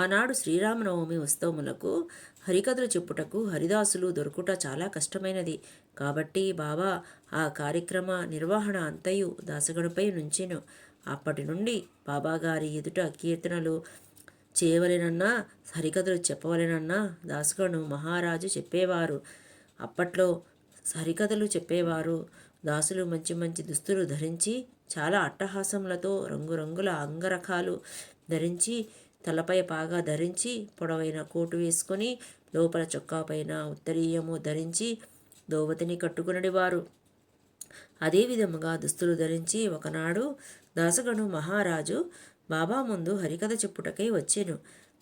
ఆనాడు శ్రీరామనవమి ఉత్సవములకు హరికథలు చెప్పుటకు హరిదాసులు దొరుకుట చాలా కష్టమైనది. కాబట్టి బాబా ఆ కార్యక్రమ నిర్వహణ అంతయు దాసగడుపై నుంచెను. అప్పటి నుండి బాబాగారి ఎదుట కీర్తనలు చేయవలెనన్నా హరికథలు చెప్పవలెనన్నా దాసుగను మహారాజు చెప్పేవారు. అప్పట్లో హరికథలు చెప్పేవారు. దాసులు మంచి మంచి దుస్తులు ధరించి చాలా అట్టహాసములతో రంగురంగుల అంగరకాలు ధరించి తలపై బాగా ధరించి పొడవైన కోటు వేసుకొని లోపల చొక్కా పైన ఉత్తరీయము ధరించి దోవతిని కట్టుకునడివారు వారు. అదేవిధముగా దుస్తులు ధరించి ఒకనాడు దాసగను మహారాజు బాబా ముందు హరికథ చెప్పుటకై వచ్చాను.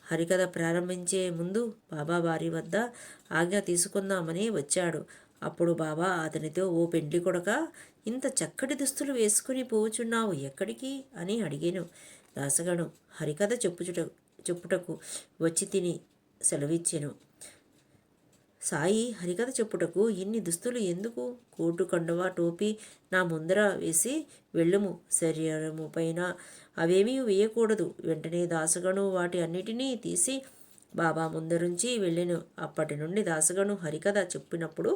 హరికథ ప్రారంభించే ముందు బాబా వారి వద్ద ఆజ్ఞ తీసుకుందామని వచ్చాడు. అప్పుడు బాబా అతనితో ఓ పెండ్లి కొడక ఇంత చక్కటి దుస్తులు వేసుకుని పోవుచున్నావు ఎక్కడికి? అని అడిగాను. దాసగను హరికథ చెప్పుచుట చెప్పుటకు వచ్చి తిని సెలవిచ్చెను. సాయి హరికథ చెప్పుటకు ఇన్ని దుస్తులు ఎందుకు? కోటు కండువా టోపీ నా ముందర వేసి వెళ్ళుము. శరీరము పైన అవేమీ వేయకూడదు. వెంటనే దాసగను వాటి అన్నిటినీ తీసి బాబా ముందరుంచి వెళ్ళెను. అప్పటి నుండి దాసగను హరికథ చెప్పినప్పుడు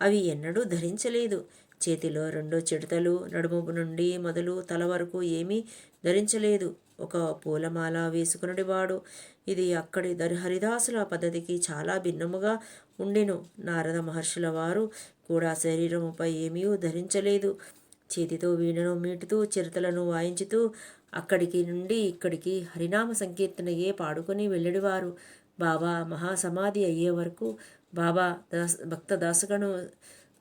అవి ఎన్నడూ ధరించలేదు. చేతిలో రెండు చిడతలు నడుము నుండి మొదలు తల వరకు ఏమీ ధరించలేదు. ఒక పూలమాల వేసుకునడివాడు ఇది అక్కడి దరి హరిదాసుల పద్ధతికి చాలా భిన్నముగా ఉండెను. నారద మహర్షుల వారు కూడా శరీరముపై ఏమీ ధరించలేదు. చేతితో వీణను మీటుతూ చిరతలను వాయించుతూ అక్కడికి నుండి ఇక్కడికి హరినామ సంకీర్తనయే పాడుకొని వెళ్ళడివారు బాబా మహాసమాధి అయ్యే వరకు బాబా దాస్ భక్త దాసగను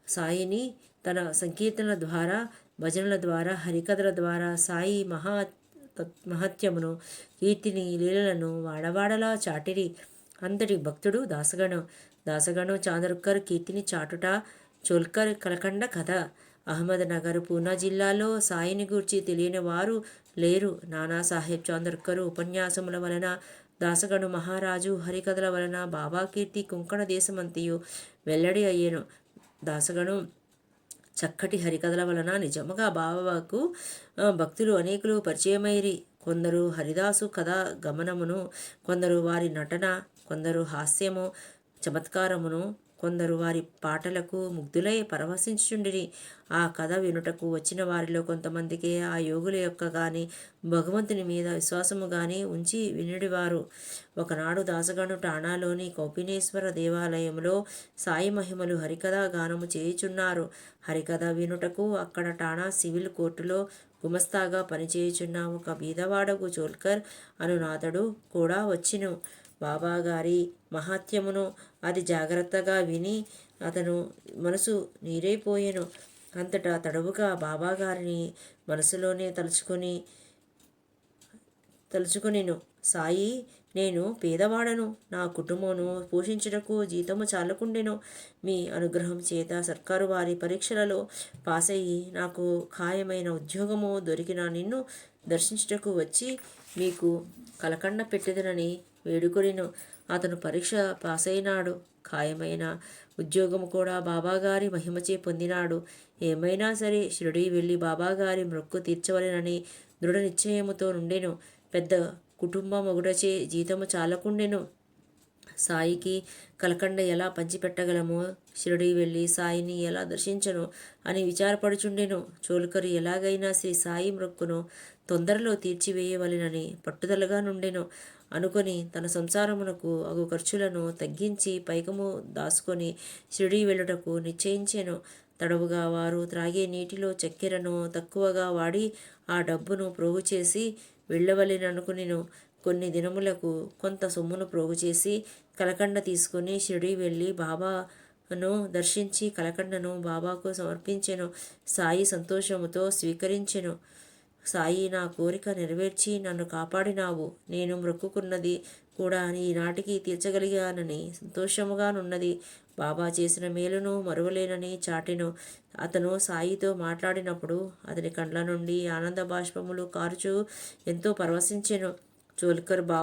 సాయిని తన సంకీర్తనల ద్వారా భజనల ద్వారా హరికథల ద్వారా సాయి మహా మహత్యమును కీర్తిని లీలలను వాడవాడలా చాటిరి. అంతటి భక్తుడు దాసగణం. దాసగను చాందరుక్కర్ కీర్తిని చాటుట చోల్కర్ కలకండ కథ. అహ్మద్ నగర్ పూనా జిల్లాలో సాయిని గూర్చి తెలియని వారు లేరు. నానాసాహెబ్ చాందర్కర్ ఉపన్యాసముల వలన దాసగను మహారాజు హరికథల వలన బాబా కీర్తి కుంకణ దేశమంతయు వెల్లడి అయ్యాను. దాసగణం చక్కటి హరికథల వలన నిజముగా బాబాకు భక్తులు అనేకులు పరిచయమైరి కొందరు హరిదాసు కథ గమనమును కొందరు వారి నటన కొందరు హాస్యము చమత్కారమును కొందరు వారి పాటలకు ముగ్ధులై పరవశించుండిరి ఆ కథ వినుటకు వచ్చిన వారిలో కొంతమందికి ఆ యోగుల యొక్క గాని భగవంతుని మీద విశ్వాసము గాని ఉంచి వినుడివారు. ఒకనాడు దాసగను టాణాలోని కౌపినేశ్వర దేవాలయంలో సాయి మహిమలు హరికథ గానము చేయుచున్నారు. హరికథ వినుటకు అక్కడ టాణా సివిల్ కోర్టులో గుమస్తాగా పనిచేయుచున్న ఒక బీదవాడకు చోల్కర్ అనునాథుడు కూడా వచ్చిను. బాబాగారి మహాత్యమును అది జాగ్రత్తగా విని అతను మనసు నీరైపోయెను. అంతటా తడవుగా బాబాగారిని మనసులోనే తలుచుకొని తలుచుకొనిను. సాయి నేను పేదవాడను. నా కుటుంబమును పోషించుటకు జీతము చాలకుండెను. మీ అనుగ్రహం చేత సర్కారు వారి పరీక్షలలో పాస్ అయ్యి నాకు ఖాయమైన ఉద్యోగము దొరికిన నిన్ను దర్శించుటకు వచ్చి మీకు కలకండ పెట్టెదనని వేడుకొనిను. అతను పరీక్ష పాస్ అయినాడు ఖాయమైన ఉద్యోగం కూడా బాబాగారి మహిమచే పొందినాడు. ఏమైనా సరే షిరిడి వెళ్ళి బాబాగారి మొక్కు తీర్చవలెనని దృఢ నిశ్చయముతో నుండెను. పెద్ద కుటుంబం మొగుడచే జీతము చాలకుండెను. సాయికి కలకండ ఎలా పంచిపెట్టగలము? షిరిడి వెళ్ళి సాయిని ఎలా దర్శించను? అని విచారపడుచుండెను. చోలుకరు ఎలాగైనా శ్రీ సాయి మృక్కును తొందరలో తీర్చివేయవలెనని పట్టుదలగా నుండెను. అనుకొని తన సంసారమునకు అగు ఖర్చులను తగ్గించి పైకము దాసుకొని షిరిడి వెళ్ళుటకు నిశ్చయించెను. తడవుగా వారు త్రాగే నీటిలో చక్కెరను తక్కువగా వాడి ఆ డబ్బును ప్రోగు చేసి వెళ్ళవలెననుకునిను. కొన్ని దినములకు కొంత సొమ్మును ప్రోగు చేసి కలకండ తీసుకుని షిరిడి వెళ్ళి బాబాను దర్శించి కలకండను బాబాకు సమర్పించెను. సాయి సంతోషముతో స్వీకరించెను. సాయి నా కోరిక నెరవేర్చి నన్ను కాపాడినావు. నేను మ్రొక్కుకున్నది కూడా ఈనాటికి తీర్చగలిగానని సంతోషముగానున్నది బాబా చేసిన మేలును మరువలేనని చాటిను అతను సాయితో మాట్లాడినప్పుడు అతని కండ్ల నుండి ఆనంద బాష్పములు కారుచూ ఎంతో పరవశించెను. చోల్కర్ బా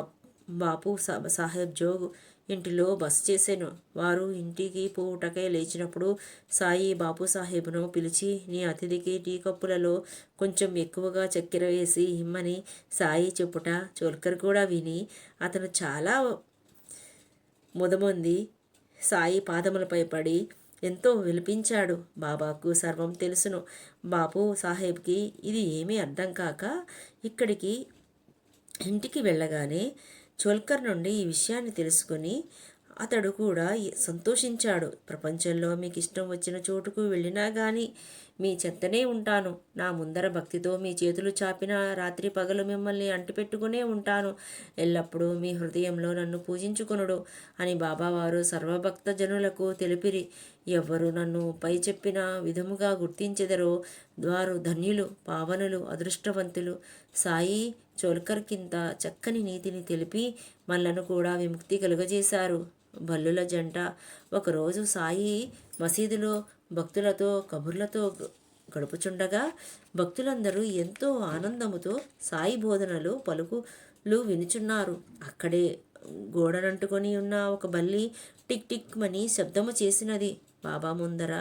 బాపు సాహెబ్ జోగు ఇంటిలో బస చేశాను. వారు ఇంటికి పూటకే లేచినప్పుడు సాయి బాపు సాహెబ్ను పిలిచి నీ అతిథికి టీ కప్పులలో కొంచెం ఎక్కువగా చక్కెర వేసి ఇమ్మని సాయి చెప్పుట చోల్కర్ కూడా విని అతను చాలా ముదమంది సాయి పాదములపై పడి ఎంతో విలిపించాడు. బాబాకు సర్వం తెలుసును. బాపు సాహెబ్కి ఇది ఏమీ అర్థం కాక ఇక్కడికి ఇంటికి వెళ్ళగానే చోల్కర్ నుండి ఈ విషయాన్ని తెలుసుకుని అతడు కూడా సంతోషించాడు. ప్రపంచంలో మీకు ఇష్టం వచ్చిన చోటుకు వెళ్ళినా కానీ మీ చెత్తనే ఉంటాను. నా ముందర భక్తితో మీ చేతులు చాపిన రాత్రి పగలు మిమ్మల్ని అంటిపెట్టుకునే ఉంటాను. ఎల్లప్పుడూ మీ హృదయంలో నన్ను పూజించుకునుడు అని బాబావారు సర్వభక్త జనులకు తెలిపిరి. ఎవ్వరు నన్ను పై చెప్పిన విధముగా గుర్తించెదరో వారు ధన్యులు పావనులు అదృష్టవంతులు. సాయి చోల్కర్ కింద చక్కని నీతిని తెలిపి మళ్ళను కూడా విముక్తి కలుగజేశారు. బల్లుల జంట ఒకరోజు సాయి మసీదులో భక్తులతో కబుర్లతో గడుపుచుండగా భక్తులందరూ ఎంతో ఆనందముతో సాయి బోధనలు పలుకులు వినుచున్నారు. అక్కడే గోడనంటుకొని ఉన్న ఒక బల్లి టిక్ టిక్ మని శబ్దము చేసినది. బాబా ముందర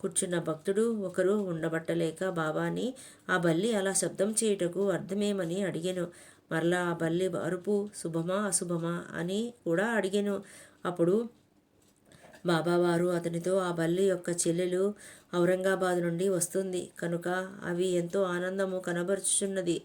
కూర్చున్న భక్తుడు ఒకరు ఉండబట్టలేక బాబాని ఆ బల్లి అలా శబ్దం చేయుటకు అర్థమేమని అడిగాను. మరలా ఆ బల్లి అరుపు శుభమా అశుభమా అని కూడా అడిగాను. అప్పుడు బాబావారు అతనితో ఆ బల్లి యొక్క చెల్లెలు ఔరంగాబాద్ నుండి వస్తుంది. కనుక అవి ఎంతో ఆనందము కనబరుచున్నది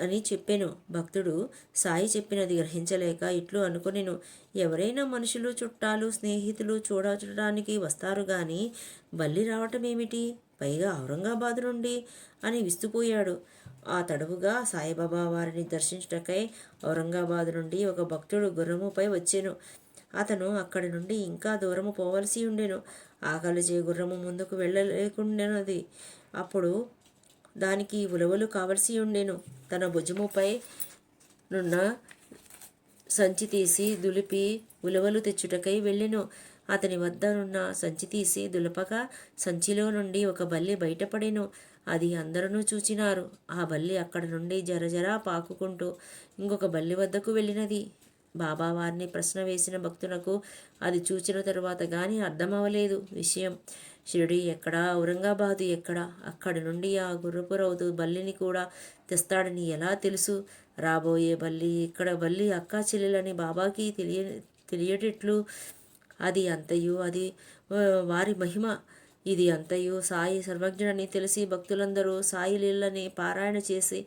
అని చెప్పాను. భక్తుడు సాయి చెప్పినది గ్రహించలేక ఇట్లు అనుకునేను. ఎవరైనా మనుషులు చుట్టాలు స్నేహితులు చూడచడానికి వస్తారు కానీ బల్లి రావటం ఏమిటి పైగా ఔరంగాబాద్ నుండి అని విస్తుపోయాడు. ఆ తడవుగా సాయిబాబా వారిని దర్శించుటకై ఔరంగాబాద్ నుండి ఒక భక్తుడు గుర్రముపై వచ్చాను. అతను అక్కడి నుండి ఇంకా దూరము పోవలసి ఉండెను. ఆకలిచే గుర్రము ముందుకు వెళ్ళలేకుండానది. అప్పుడు దానికి ఉలవలు కావలసి ఉండెను. తన భుజముపై నున్న సంచి తీసి దులిపి ఉలవలు తెచ్చుటకై వెళ్ళెను. అతని వద్ద నున్న సంచి తీసి దులపక సంచిలో నుండి ఒక బల్లి బయటపడెను. అది అందరూ చూచినారు. ఆ బల్లి అక్కడ నుండి జరజరా పాకుకుంటూ ఇంకొక బల్లి వద్దకు వెళ్ళినది. బాబా వారిని ప్రశ్న వేసిన భక్తులకు అది చూచిన తరువాత కానీ అర్థమవలేదు విషయం. షిరిడి ఎక్కడ ఔరంగాబాదు ఎక్కడ? అక్కడి నుండి ఆ గుర్రపు రౌతు బల్లిని కూడా తెస్తాడని ఎలా తెలుసు? రాబోయే బల్లి ఇక్కడ బల్లి అక్కా చెల్లెలని బాబాకి తెలియ తెలియటట్లు? అది అంతయు అది వారి మహిమ. ఇది అంతయు సాయి సర్వజ్ఞుడని తెలిసి భక్తులందరూ సాయి లీలని పారాయణ చేసి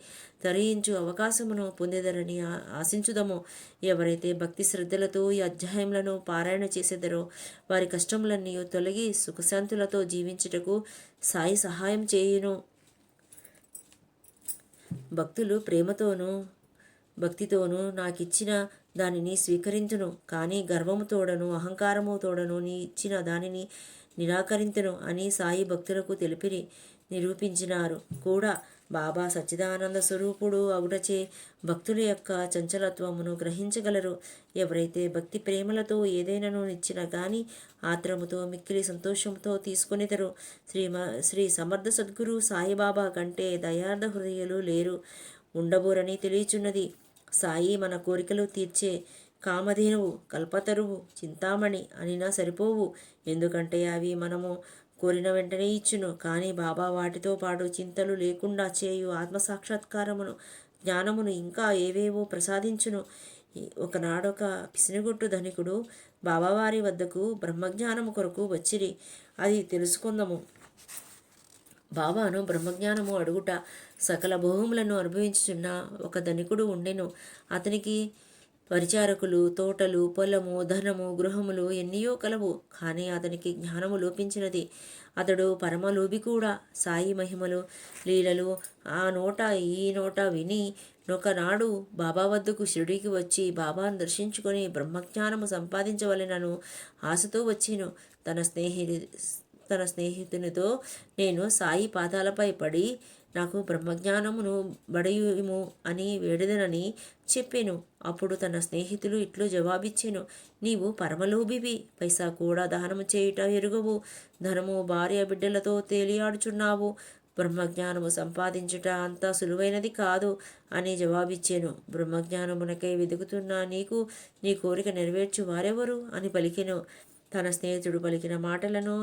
తరించు అవకాశమును పొందేదరని ఆశించుదము. ఎవరైతే భక్తి శ్రద్ధలతో ఈ అధ్యాయములను పారాయణ చేసేదరో వారి కష్టములన్నీ తొలగి సుఖశాంతులతో జీవించుటకు సాయి సహాయం చేయును. భక్తులు ప్రేమతోనూ భక్తితోనూ నాకిచ్చిన దానిని స్వీకరించును. కానీ గర్వము తోడను అహంకారము తోడను నీ ఇచ్చిన దానిని నిరాకరించను అని సాయి భక్తులకు తెలిపి నిరూపించినారు. కూడా బాబా సచ్చిదానంద స్వరూపుడు అవుటచే భక్తుల యొక్క చంచలత్వమును గ్రహించగలరు. ఎవరైతే భక్తి ప్రేమలతో ఏదైనాను ఇచ్చినా కానీ ఆత్రముతో మిక్కిలి సంతోషంతో తీసుకునేదరు శ్రీ శ్రీ సమర్థ సద్గురు సాయిబాబా కంటే దయార్థ హృదయులు లేరు. ఉండబోరని తెలియచున్నది. సాయి మన కోరికలు తీర్చే కామధేనువు కల్పతరువు చింతామణి అనినా సరిపోవు. ఎందుకంటే అవి మనము కోరిన వెంటనే ఇచ్చును. కానీ బాబా వాటితో పాటు చింతలు లేకుండా చేయు ఆత్మసాక్షాత్కారమును జ్ఞానమును ఇంకా ఏవేవో ప్రసాదించును. ఒకనాడొక పిసినిగొట్టు ధనికుడు బాబావారి వద్దకు బ్రహ్మజ్ఞానము కొరకు వచ్చిరి. అది తెలుసుకుందాము. బాబాను బ్రహ్మజ్ఞానము అడుగుట సకల భూములను అనుభవించుచున్న ఒక ధనికుడు ఉండెను. అతనికి పరిచారకులు తోటలు పొలము ధనము గృహములు ఎన్నియో కలవు. కానీ అతనికి జ్ఞానము లోపించినది. అతడు పరమలోభి కూడా. సాయి మహిమలు లీలలు ఆ నోట ఈ నోట విని ఒకనాడు బాబా వద్దకు షిరిడికి వచ్చి బాబాను దర్శించుకొని బ్రహ్మజ్ఞానము సంపాదించవలెనను ఆశతో వచ్చిను. తన స్నేహి తన స్నేహితునితో నేను సాయి పాదాలపై పడి నాకు బ్రహ్మజ్ఞానమును బడయుము అని వేడదనని చెప్పాను. అప్పుడు తన స్నేహితులు ఇట్లు జవాబిచ్చాను. నీవు పరమలోభివి పైసా కూడా దహనము చేయుట ఎరుగవు. ధనము భార్య బిడ్డలతో తేలియాడుచున్నావు. బ్రహ్మజ్ఞానము సంపాదించుట అంత సులువైనది కాదు అని జవాబిచ్చాను. బ్రహ్మజ్ఞానమునకై వెతుకుతున్న నీకు నీ కోరిక నెరవేర్చు వారెవరు అని పలికెను. తన స్నేహితుడు పలికిన మాటలను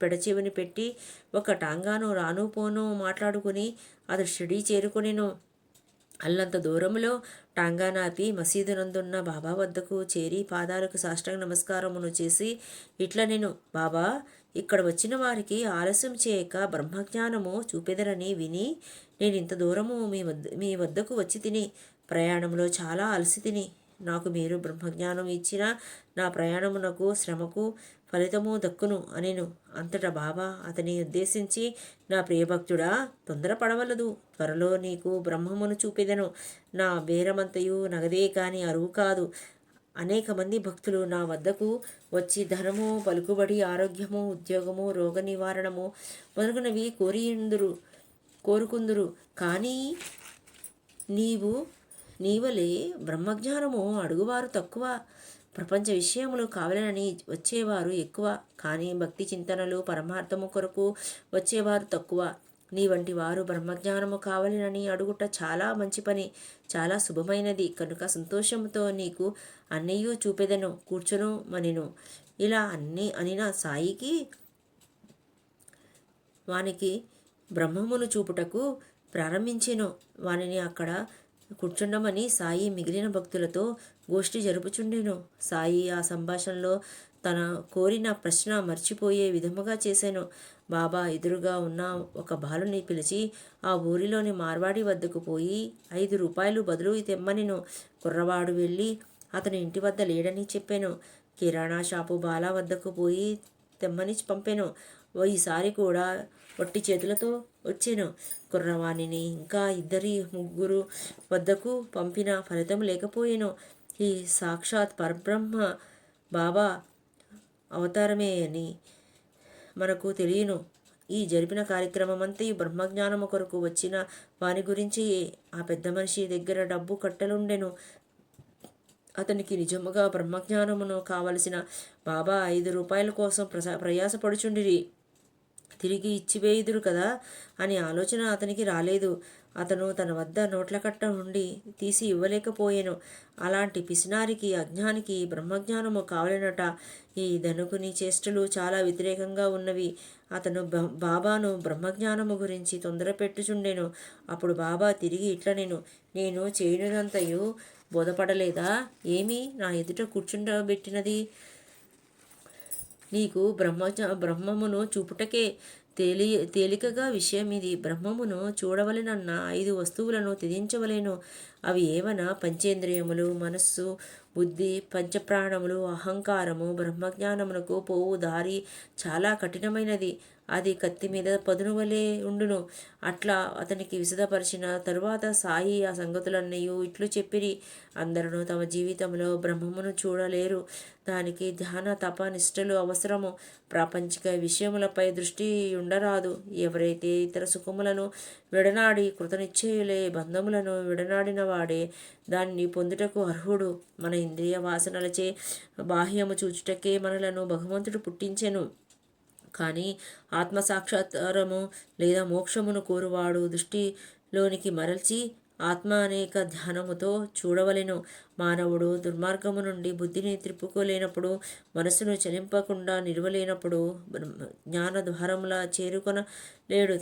పెడచెవిని పెట్టి ఒక టాంగాను రాను పోను మాట్లాడుకుని అతడు షిడీ చేరుకునేను. అల్లంత దూరంలో టాంగానాపి మసీదునందున్న బాబా వద్దకు చేరి పాదాలకు సాష్టాంగ నమస్కారమును చేసి ఇట్లా నేను బాబా ఇక్కడ వచ్చిన వారికి ఆలస్యం చేయక బ్రహ్మజ్ఞానము చూపెదరని విని నేను ఇంత దూరము మీ వద్ద మీ వద్దకు వచ్చి తిని ప్రయాణంలో చాలా అలసి తిని నాకు మీరు బ్రహ్మజ్ఞానం ఇచ్చిన నా ప్రయాణమునకు శ్రమకు ఫలితము దక్కును అనేను. అంతటా బాబా అతని ఉద్దేశించి నా ప్రియభక్తుడా తొందరపడవలదు. త్వరలో నీకు బ్రహ్మమును చూపెదను. నా బేరమంతయు నగదే కాని అరువు కాదు. అనేక మంది భక్తులు నా వద్దకు వచ్చి ధనము పలుకుబడి ఆరోగ్యము ఉద్యోగము రోగ నివారణము మొదలగునవి కోరియుందురు కోరుకుందురు. కానీ నీవు నీవలే బ్రహ్మజ్ఞానము అడుగువారు తక్కువ. ప్రపంచ విషయములు కావాలని వచ్చేవారు ఎక్కువ. కానీ భక్తి చింతనలు పరమార్థము కొరకు వచ్చేవారు తక్కువ. నీ వంటి వారు బ్రహ్మజ్ఞానము కావాలని అడుగుట చాలా మంచి పని. చాలా శుభమైనది. కనుక సంతోషంతో నీకు అన్నయ్యూ చూపెదను కూర్చును మనిను. ఇలా అన్ని అనిన సాయికి వానికి బ్రహ్మమును చూపుటకు ప్రారంభించెను. వానిని అక్కడ కూర్చుండమని సాయి మిగిలిన భక్తులతో గోష్ఠి జరుపుచుండెను. సాయి ఆ సంభాషణలో తన కోరిన ప్రశ్న మర్చిపోయే విధముగా చేశాను బాబా ఎదురుగా ఉన్న ఒక బాలుని పిలిచి ఆ ఊరిలోని మార్వాడి వద్దకు పోయి ఐదు రూపాయలు బదులు తెమ్మనిను. కుర్రవాడు వెళ్ళి అతని ఇంటి వద్ద లేడని చెప్పాను. కిరాణా షాపు బాలా వద్దకు పోయి తెమ్మని పంపాను. ఈసారి కూడా వట్టి చేతులతో వచ్చాను. కుర్రవాణిని ఇంకా ఇద్దరి ముగ్గురు వద్దకు పంపిన ఫలితం లేకపోయాను. ఈ సాక్షాత్ పరబ్రహ్మ బాబా అవతారమే అని మనకు తెలియను. ఈ జరిపిన కార్యక్రమం అంతా ఈ బ్రహ్మజ్ఞానము కొరకు వచ్చిన వాని గురించి ఆ పెద్ద మనిషి దగ్గర డబ్బు కట్టలుండెను. అతనికి నిజముగా బ్రహ్మజ్ఞానమును కావలసిన బాబా ఐదు రూపాయల కోసం ప్రసా ప్రయాసపడుచుండిరి. తిరిగి ఇచ్చివేయుదురు కదా? అని ఆలోచన అతనికి రాలేదు. అతను తన వద్ద నోట్ల కట్ట ఉండి తీసి ఇవ్వలేకపోయాను. అలాంటి పిసినారికి అజ్ఞానికి బ్రహ్మజ్ఞానము కావాలనట. ఈ ధనుకుని చేష్టలు చాలా వ్యతిరేకంగా ఉన్నవి. అతను బాబాను బ్రహ్మజ్ఞానము గురించి తొందర పెట్టుచుండెను. అప్పుడు బాబా తిరిగి ఇట్ల నేను నేను చేయనుదంతయు బోధపడలేదా? ఏమి నా ఎదుట కూర్చుండబెట్టినది? నీకు బ్రహ్మచ బ్రహ్మమును చూపుటకే తేలి తేలికగా విషయం ఇది బ్రహ్మమును చూడవలెనన్న ఐదు వస్తువులను త్యజించవలేను. అవి ఏవనా? పంచేంద్రియములు మనస్సు బుద్ధి పంచప్రాణములు అహంకారము బ్రహ్మజ్ఞానమునకు పోవు దారి చాలా కఠినమైనది. అది కత్తి మీద పదును వలె ఉండును. అట్లా అతనికి విశదపరిచిన తరువాత సాయి ఆ సంగతులన్నయూ ఇట్లు చెప్పిరి. అందరూ తమ జీవితంలో బ్రహ్మమును చూడలేరు. దానికి ధ్యాన తప నిష్టలు అవసరము. ప్రాపంచిక విషయములపై దృష్టి ఉండరాదు. ఎవరైతే ఇతర సుఖములను విడనాడి కృతనిశ్చయులే బంధములను విడనాడిన వాడే దాన్ని పొందుటకు అర్హుడు. మన ఇంద్రియ వాసనలచే బాహ్యము చూచుటకే మనలను భగవంతుడు పుట్టించెను. కానీ ఆత్మసాక్షాత్కారము లేదా మోక్షమును కోరువాడు దృష్టిలోనికి మరల్చి ఆత్మ అనేక ధ్యానముతో చూడవలెను. మానవుడు దుర్మార్గము నుండి బుద్ధిని త్రిప్పుకోలేనప్పుడు మనసును చలింపకుండా నిలవలేనప్పుడు జ్ఞాన ద్వారముల చేరుకొన లేడు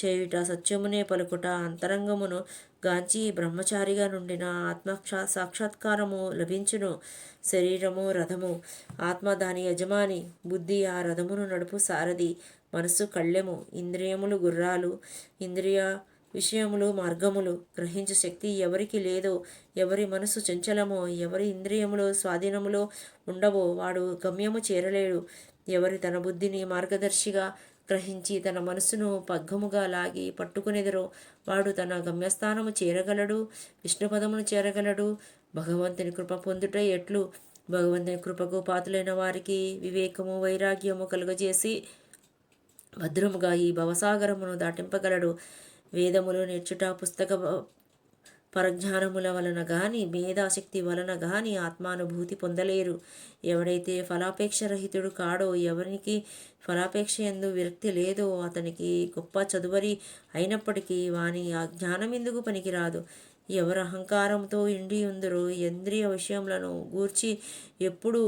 చేయుట సత్యమునే పలుకుట అంతరంగమును గాంచి బ్రహ్మచారిగా నుండిన ఆత్మ సాక్షాత్కారము లభించును. శరీరము రథము ఆత్మ దాని యజమాని బుద్ధి ఆ రథమును నడుపు సారథి మనస్సు కళ్ళెము ఇంద్రియములు గుర్రాలు ఇంద్రియ విషయములు మార్గములు గ్రహించే శక్తి ఎవరికి లేదో. ఎవరి మనసు చంచలమో ఎవరి ఇంద్రియములు స్వాధీనములో ఉండవో. వాడు గమ్యము చేరలేడు. ఎవరి తన బుద్ధిని మార్గదర్శిగా గ్రహించి తన మనసును పగ్గముగా లాగి పట్టుకునేదరో వాడు తన గమ్యస్థానము చేరగలడు విష్ణుపదమును చేరగలడు. భగవంతుని కృప పొందుట ఎట్లు? భగవంతుని కృపకు పాతులైన వారికి వివేకము వైరాగ్యము కలుగజేసి భద్రముగా ఈ భవసాగరమును దాటింపగలడు. వేదములు నేర్చుట పుస్తక పరజ్ఞానముల వలన గాని మేధాశక్తి వలన గాని ఆత్మానుభూతి పొందలేరు. ఎవడైతే ఫలాపేక్ష రహితుడు కాడో ఎవరికి ఫలాపేక్ష ఎందు విరక్తి లేదో అతనికి గొప్ప చదువరి అయినప్పటికీ వాని ఆ జ్ఞానం ఎందుకు పనికిరాదు. ఎవరు అహంకారంతో ఇండి ఉందరో ఇంద్రియ విషయములను గూర్చి ఎప్పుడు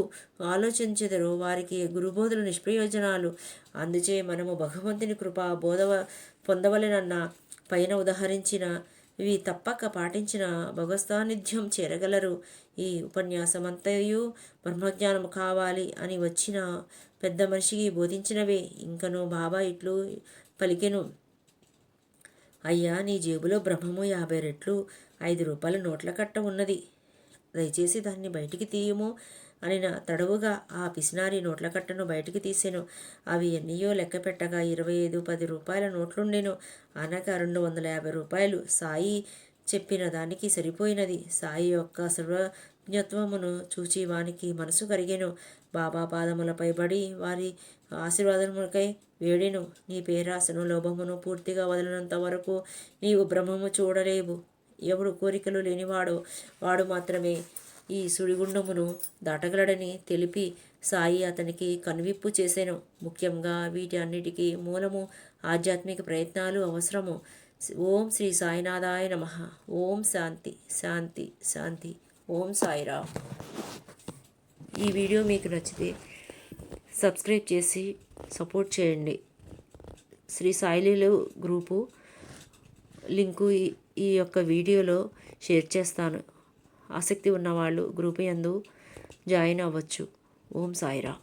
ఆలోచించెదరో వారికి గురుబోధులు నిష్ప్రయోజనాలు. అందుచే మనము భగవంతుని కృప బోధవ పొందవలెనన్న పైన ఉదహరించిన ఇవి తప్పక పాటించిన భగవత్సాన్నిధ్యం చేరగలరు. ఈ ఉపన్యాసమంతయు బ్రహ్మజ్ఞానం కావాలి అని వచ్చిన పెద్ద మనిషికి బోధించినవే. ఇంకను బాబా ఇట్లు పలికెను. అయ్యా నీ జేబులో బ్రహ్మము యాభై రెట్లు ఐదు రూపాయల నోట్ల కట్ట ఉన్నది. దయచేసి దాన్ని బయటికి తీయము. అని నా తడవుగా ఆ పిసినారి నోట్ల కట్టను బయటికి తీసాను. అవి ఎన్నయో లెక్క పెట్టగా ఇరవై ఐదు పది రూపాయల నోట్లుండెను. అనగా రెండు వందల యాభై రూపాయలు సాయి చెప్పిన దానికి సరిపోయినది. సాయి యొక్క సర్వజ్ఞత్వమును చూచి వానికి మనసు కరిగాను. బాబా పాదములపై పడి వారి ఆశీర్వాదములకై వేడెను. నీ పేరాశను లోభమును పూర్తిగా వదలనంత వరకు నీవు బ్రహ్మము చూడలేవు. ఎవడు కోరికలు లేనివాడో వాడు మాత్రమే ఈ సుడిగుండమును దాటగలడని తెలిపి సాయి అతనికి కనువిప్పు చేశాను ముఖ్యంగా వీటి అన్నిటికీ మూలము ఆధ్యాత్మిక ప్రయత్నాలు అవసరము. ఓం శ్రీ సాయినాథాయ నమ. ఓం శాంతి శాంతి శాంతి. ఓం సాయిరా ఈ వీడియో మీకు నచ్చితే సబ్స్క్రైబ్ చేసి సపోర్ట్ చేయండి. శ్రీ సాయిలీలు గ్రూపు లింకు ఈ యొక్క వీడియోలో షేర్ చేస్తాను. ఆసక్తి ఉన్నవాళ్ళు గ్రూప్ యందు జాయిన్ అవ్వచ్చు. ఓం సాయిరా